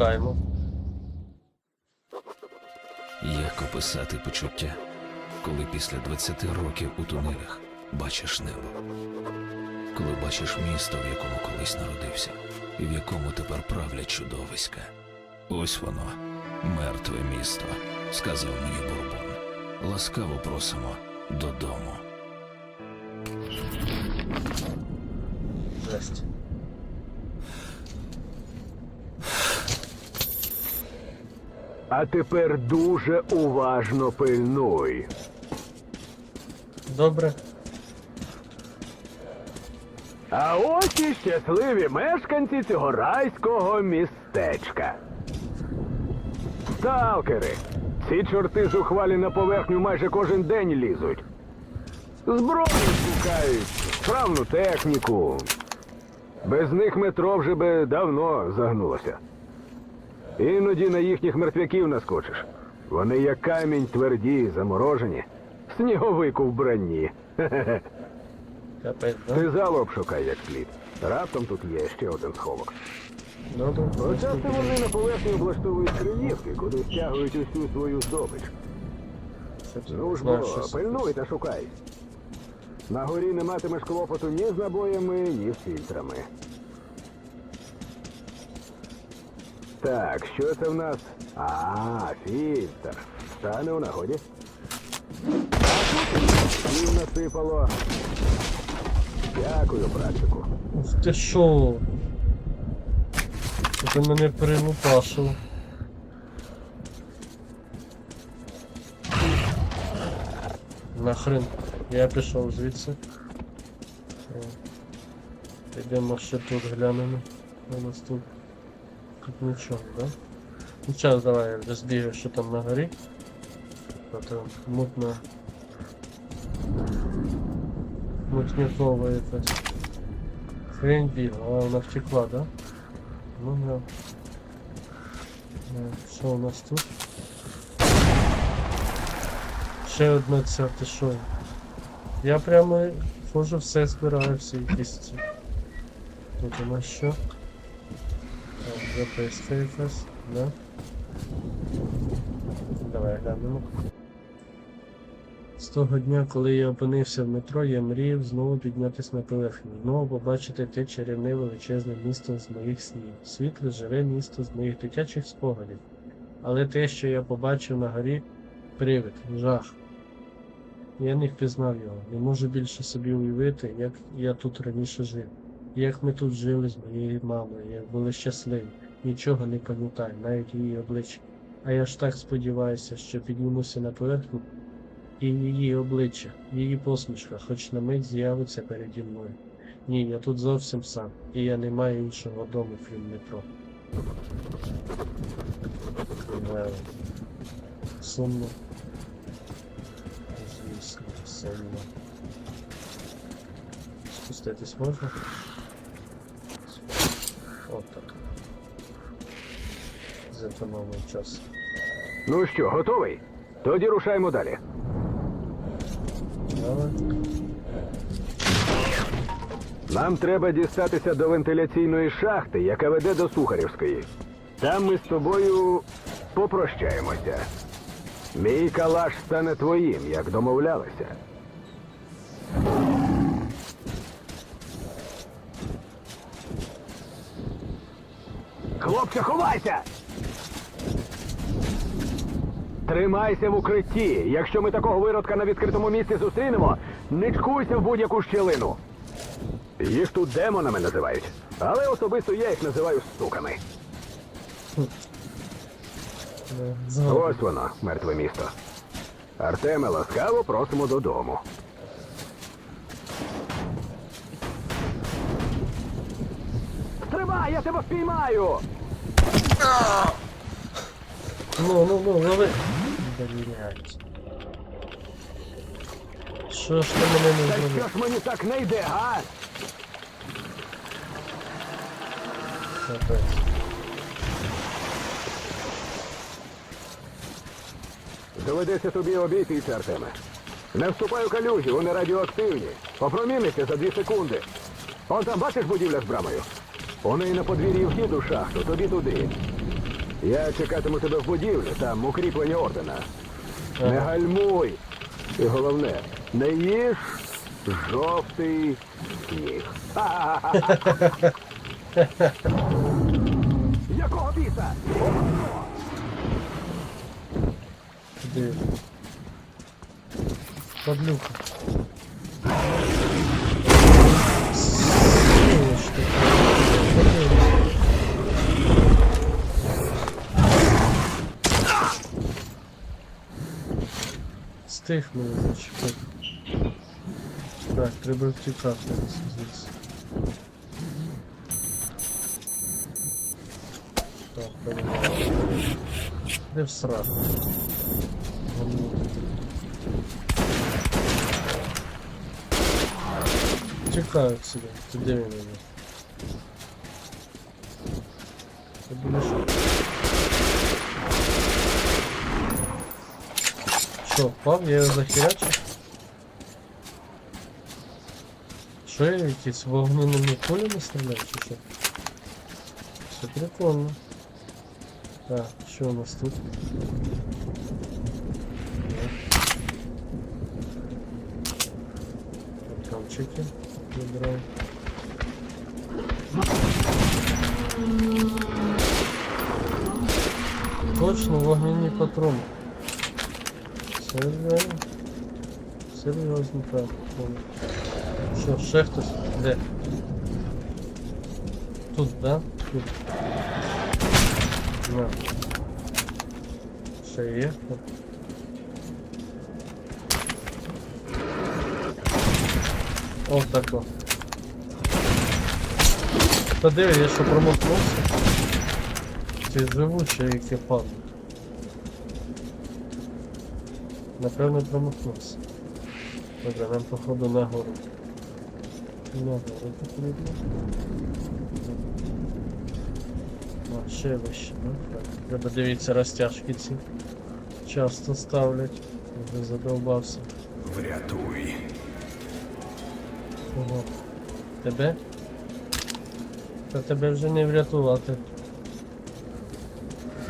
шукаємо. Як описати почуття, коли після 20 років у тунелях бачиш небо, коли бачиш місто, в якому колись народився, і в якому тепер правлять чудовиська. Ось воно, мертве місто, сказав мені Бурбон. Ласкаво просимо додому. Жесть. А тепер дуже уважно пильнуй. Добре. А ось і щасливі мешканці цього райського містечка. Сталкери. Ці чорти зухвалі на поверхню майже кожен день лізуть. Зброю шукають, справну техніку. Без них метро вже би давно загнулося. Іноді на їхніх мертвяків наскочиш. Вони як камінь тверді, заморожені. Сніговик у вбранні. Капець, да? Ти залу обшукай як слід. Раптом тут є ще один сховок. Добре. Часто вони на поверхні облаштовують криївки, куди стягують усю свою здобич. Ну ж бо, пильнуй та шукай. На горі не матимеш клопоту ні з набоями, ні з фільтрами. Так, що це в нас? А, фільтр. Стане у нагоді. Слів насипало. Дякую, братчику. Ух ти шо? Ти мене перелупашив. Нахрен. Я пішов звідси. Підемо ще тут глянемо. У нас тут. Нічого, да? Ну час давай я збігаю, що там на горі. А то мутно. Мутнякова якась. Хрень бігла, а вона втекла, да? Ну да. Е, Що у нас тут? Ще одна ця, ти що? Я прямо хожу все збираю, всі якісь ці. Тут у нас що? Записка якась, да? Давай глянемо. З того дня, коли я опинився в метро, я мріяв знову піднятися на поверхню, знову побачити те чарівне величезне місто з моїх снів, світле, живе місто з моїх дитячих спогадів. Але те, що я побачив на горі, привид, жах. Я не впізнав його, не можу більше собі уявити, як я тут раніше жив. Як ми тут жили з моєю мамою, як були щасливі, нічого не пам'ятаю, навіть її обличчя. А я ж так сподіваюся, що піднімуся на поверхню і її обличчя, її посмішка, хоч на мить з'явиться переді мною. Ні, я тут зовсім сам, і я не маю іншого дому, крім метро. Е, Сумно. Звісно, сумно. Спуститись можна? От так. Зекономив час. Ну що, готовий? Тоді рушаємо далі. Давай. Нам треба дістатися до вентиляційної шахти, яка веде до Сухарівської. Там ми з тобою попрощаємося. Мій калаш стане твоїм, як домовлялися. Хлопче, ховайся! Тримайся в укритті. Якщо ми такого виродка на відкритому місці зустрінемо, не чкуйся в будь-яку щілину. Їх тут демонами називають, але особисто я їх називаю стуками. Ось воно, мертве місто. Артеме, ласкаво просимо додому. Я тебе впіймаю! Ну, ну, ну, лови. Блять. Що ж ти мене не Та що зробив? ж мені так не йде, га? Капець. Доведеться тобі обійтися, Артеме. Не вступай у калюжі, вони радіоактивні. Опромінися за дві секунди. Он там бачиш будівля з брамою? У неї на подвір'ї вхід у шахту, тобі туди. Я чекатиму тебе в будівлі, там укріплення ордена. Не гальмуй. І головне, не їж жовтий сніг. Якого біса? Куди? Подлюка. Такая. Стих мене зачепив. Так, треба втікати звідси. Так, перебуваю. Де в сраку? Гамно. Тікають собі. Ти де він мене? Ти будеш... Що, впав? Я його захерячив? Що я якісь вогненими кулями стріляю чи що? Все прикольно. Так, що у нас тут? Камчики вибираю. Точно вогняні патрони. Серйозно. Так. патрони. Що, ще хтось? Де? Тут, да? Тут. На. Ще є? О, так о. Та диви, я що промахнувся? Ці живучі, які Напевно промахнувся. Добре, нам походу на гору. На гору потрібно. А, ще вище, ну так. Треба дивитися розтяжки ці. Часто ставлять. Вже задовбався. Врятуй. Ого. Тебе? Та тебе вже не врятувати.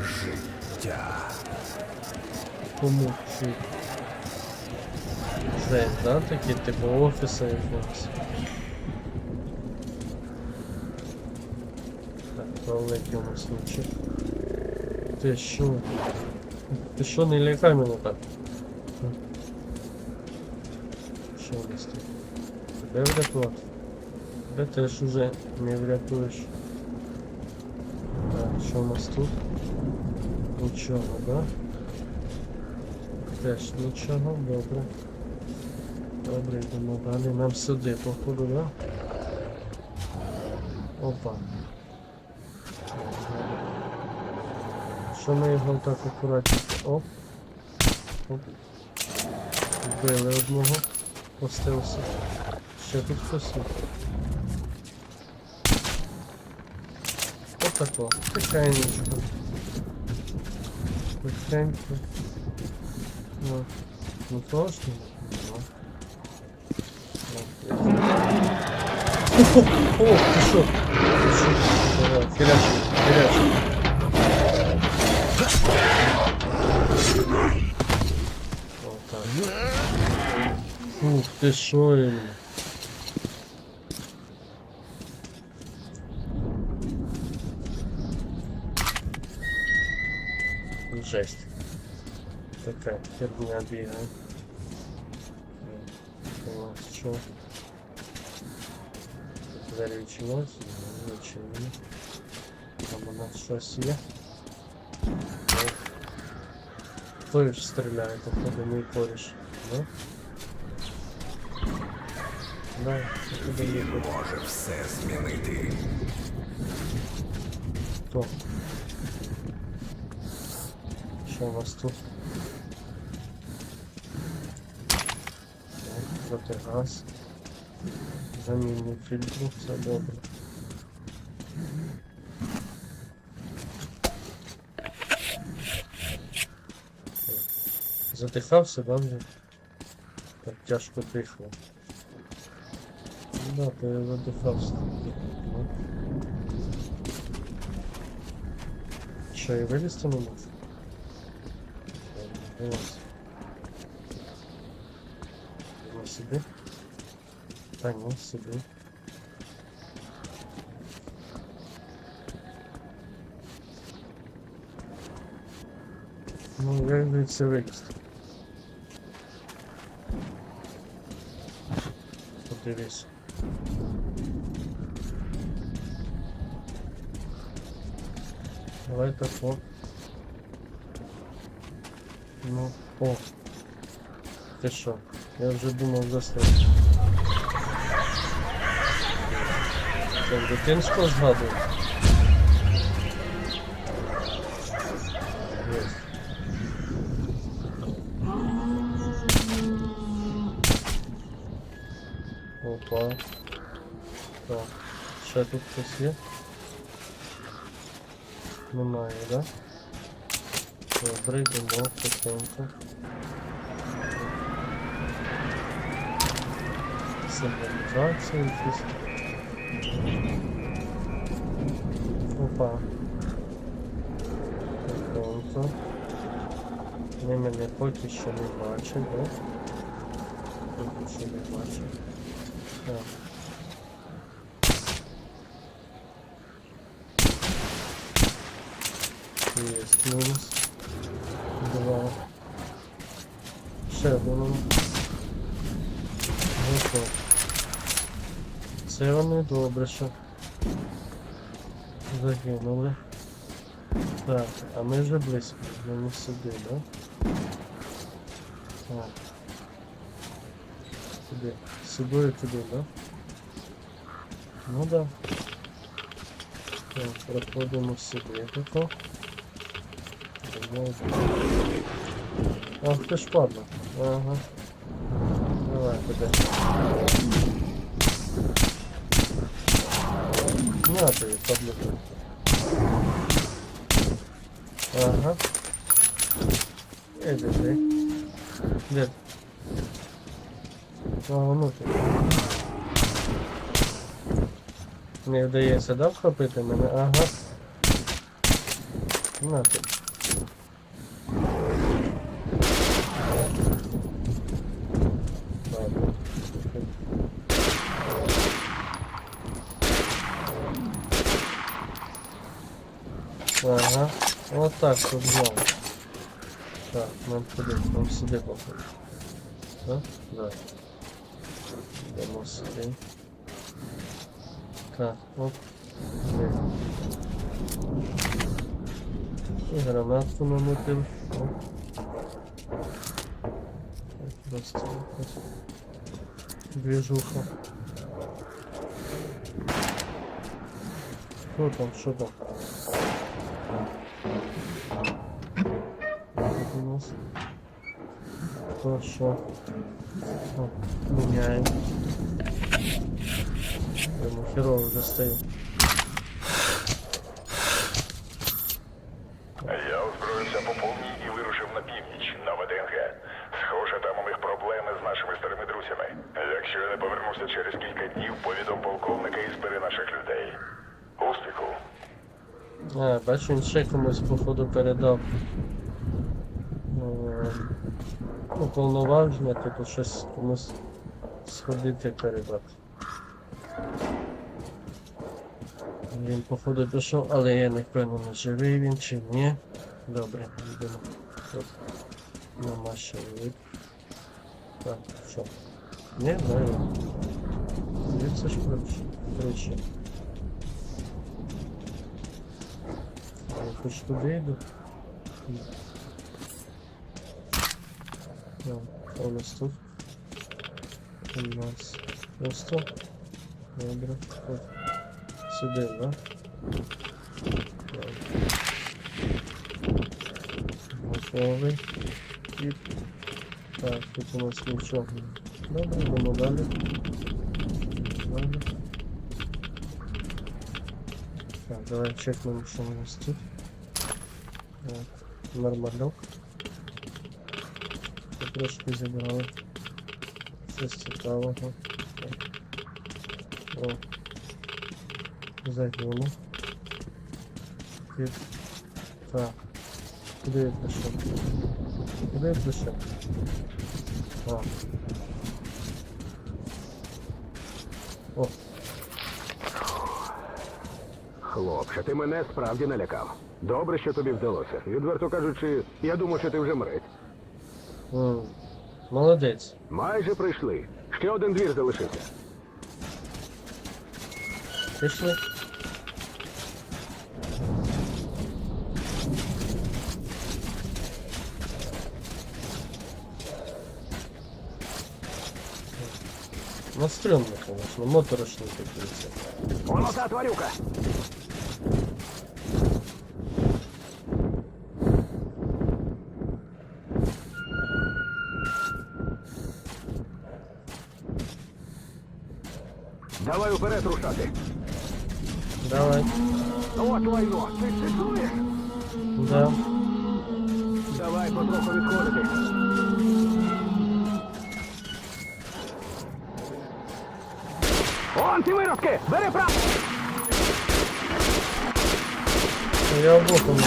Життя. Кому ці? Жесть, да? Такі типу офіси якогось. Так, туалетний у нас лучше. Ти що? Ти що не лякай мене так? Що у нас тут? Тебе врятувати? Тебе теж уже не врятуєш. Так, що у нас тут? Нічого, да? Теж нічого, добре. Добре, йдемо далі. Нам сюди, походу, да? Опа. Що ми його так акуратненько? Оп. Оп. Вбили одного. Постився. Ще тут хтось є. Отако. Тихенечко. Тихенько. Ну, ну точно. Ну. Ну, я- О, ти що? Ти що? Давай, фірячий, фірячий. О, так. Ух, ти що, іменно? Жесть. Такая херня бегает. У нас что? Двері відчинилась? Не відчинили. Там у нас щось є. О. Хто ж стріляє, походу мій коріш. Да? Да, походу мій коріш. Може все змінити. Хто? Що у нас тут? Так, Протигаз. Замінний фільтру, все добре. Задихався, да, вже? Так тяжко дихало. Ну Да, то я задихався. Що, і вилізти не можу? Та. Ну, як же це вилізти? Подивись. Давай так о. Ну, о. Ти що? Я вже думав застряг. Це дитинство згадую. Єсть. Опа. Так. Ще тут хтось є? Немає, да? Добре, йдемо потихеньку. Сигналізація якісь. Опа. Тихенько. Вони мене поки що не бачать, да? Поки що не бачать. Так. Есть минус. Два. Ще один. Це вони добре, що загинули. Так, а ми вже близько, ми не сюди, да? Так. Туди. Сюди і туди, да? Ну да. Так, проходимо сюди тако. Ах ти ж падла. Ага. Давай, туди. На тобі, падлюка. Ага. Это ти. Де? А, воно тут. Не вдається, да, вхопити мене? Ага. На тобі. Ага. Вот так тут знову. Так, нам куди? Нам сюди походу. Так? Да. Йдемо сюди. Так, оп. Сюди. І гранатку намотив. Оп. Так, просто якась движуха. Що там, що там? Тут у нас. То що? Міняємо. Прямо херово вже. Я озброївся по і вирушив на північ, на ВДНГ. Схоже, там у них проблеми з нашими старими друзями. Якщо я не повернуся через кілька днів, повідом полковника і збери наших людей. А, бачу, він ще комусь походу передав. Е, Ну, типу щось комусь сходити передати. Він походу пішов, але я не впевнений, живий він чи ні. Добре, йдемо. Тут нема ще вид. Так, що? Ні, далі. Це ж коротше. Коротше. Я хоч туди йду. Ні. У нас тут? У нас просто. Добре. От. Сюди, да? Готовий. І... Так, тут у нас нічого. Добре, йдемо далі. Давай чекнемо, що у нас тут. Так, нормальок. Трошки зібрали. Щось цікавого. О. Загину. Під Так. Куди я пішов? Куди я пішов? А. О, Хлопче, ти мене справді налякав. Добре, що тобі вдалося. Відверто кажучи, я думав, що ти вже мрець. м, молодець. Майже прийшли. Ще один двір залишився. Пішли. Ну, конечно, моторошный какие-то. Воно та тварюка! Давай уперед рушати. Давай. От лайно, ти це чуєш? Да. Давай потроху відходити. Он ці виродки! Бери право! Ну, Я боком не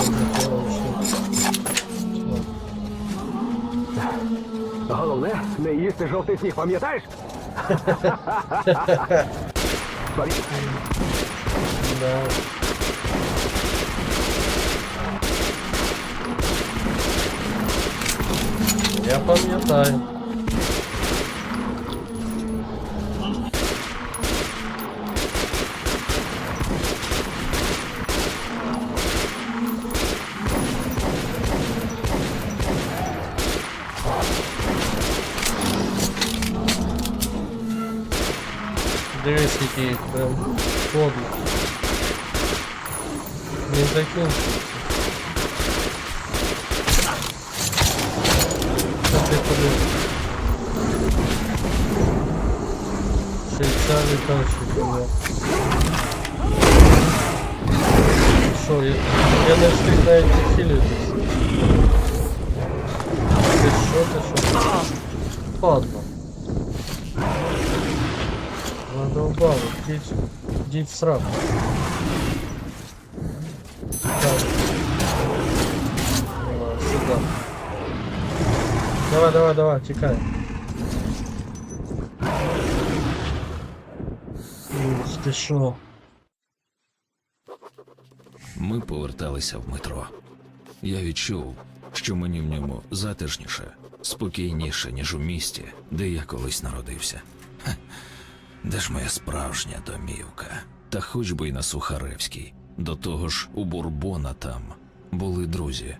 Головне, не їсти жовтий сніг, пам'ятаєш? Сорі. Да. Я пам'ятаю. Дивись, який прям подло. Не закінчується. Що ти подивись? Швейцарий танчик у мене. Що, я, я не встиг навіть відхилитись. Ти що, ти що? Падла. Задолбал, идите, идите в. Давай. Давай, давай, текай. Ух ты шо. Ми поверталися в метро. Я відчув, що мені в ньому затишніше, спокійніше, ніж у місті, де я колись народився. Де ж моя справжня домівка? Та хоч би й на Сухаревській. До того ж, у Бурбона там були друзі.